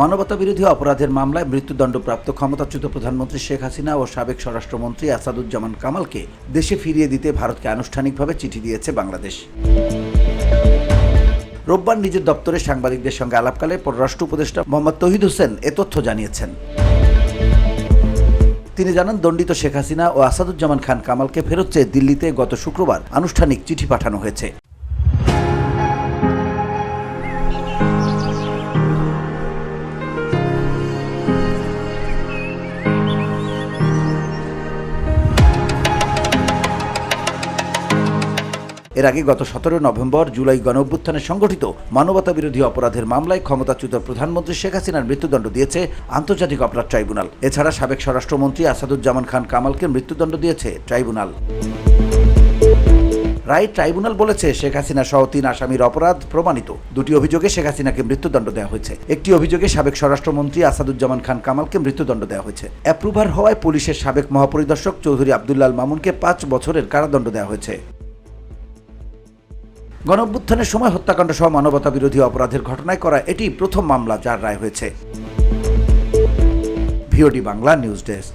মানবতা বিরোধী অপরাধের মামলায় মৃত্যুদণ্ডপ্রাপ্ত ক্ষমতাচ্যুত প্রধানমন্ত্রী শেখ হাসিনা ও সাবেক স্বরাষ্ট্রমন্ত্রী আসাদুজ্জামান কামালকে দেশে ফিরিয়ে দিতে ভারতকে আনুষ্ঠানিকভাবে চিঠি দিয়েছে বাংলাদেশ। রোববার নিজের দপ্তরে সাংবাদিকদের সঙ্গে আলাপকালে পররাষ্ট্র উপদেষ্টা মোহাম্মদ তহিদ হোসেন এ তথ্য জানিয়েছেন। তিনি জানান, দণ্ডিত শেখ হাসিনা ও আসাদুজ্জামান খান কামালকে ফেরত চেয়ে দিল্লিতে গত শুক্রবার আনুষ্ঠানিক চিঠি পাঠানো হয়েছে। এর আগে গত সতেরো নভেম্বর জুলাই গণ অভ্যুত্থানে সংগঠিত মানবতা বিরোধী অপরাধের মামলায় ক্ষমতাচ্যুত প্রধানমন্ত্রী শেখ হাসিনার মৃত্যুদণ্ড দিয়েছে আন্তর্জাতিক অপরাধ ট্রাইব্যুনাল। এছাড়া সাবেক স্বরাষ্ট্রমন্ত্রী আসাদুজ্জামান খান কামালকে মৃত্যুদণ্ড দিয়েছে ট্রাইব্যুনাল। রায় ট্রাইব্যুনাল বলেছে, শেখ হাসিনা সহ তিন আসামির অপরাধ প্রমাণিত। দুটি অভিযোগে শেখ হাসিনাকে মৃত্যুদণ্ড দেওয়া হয়েছে। একটি অভিযোগে সাবেক স্বরাষ্ট্রমন্ত্রী আসাদুজ্জামান খান কামালকে মৃত্যুদণ্ড দেওয়া হয়েছে। অ্যাপ্রুভার হওয়ায় পুলিশের সাবেক মহাপরিদর্শক চৌধুরী আবদুল্লাল মামুনকে পাঁচ বছরের কারাদণ্ড দেওয়া হয়েছে। গণঅভ্যুত্থানের সময় হত্যাকাণ্ড সহ মানবতা বিরোধী অপরাধের ঘটনায় করা এটি প্রথম মামলা যার রায় হয়েছে। VOD Bangla news desk.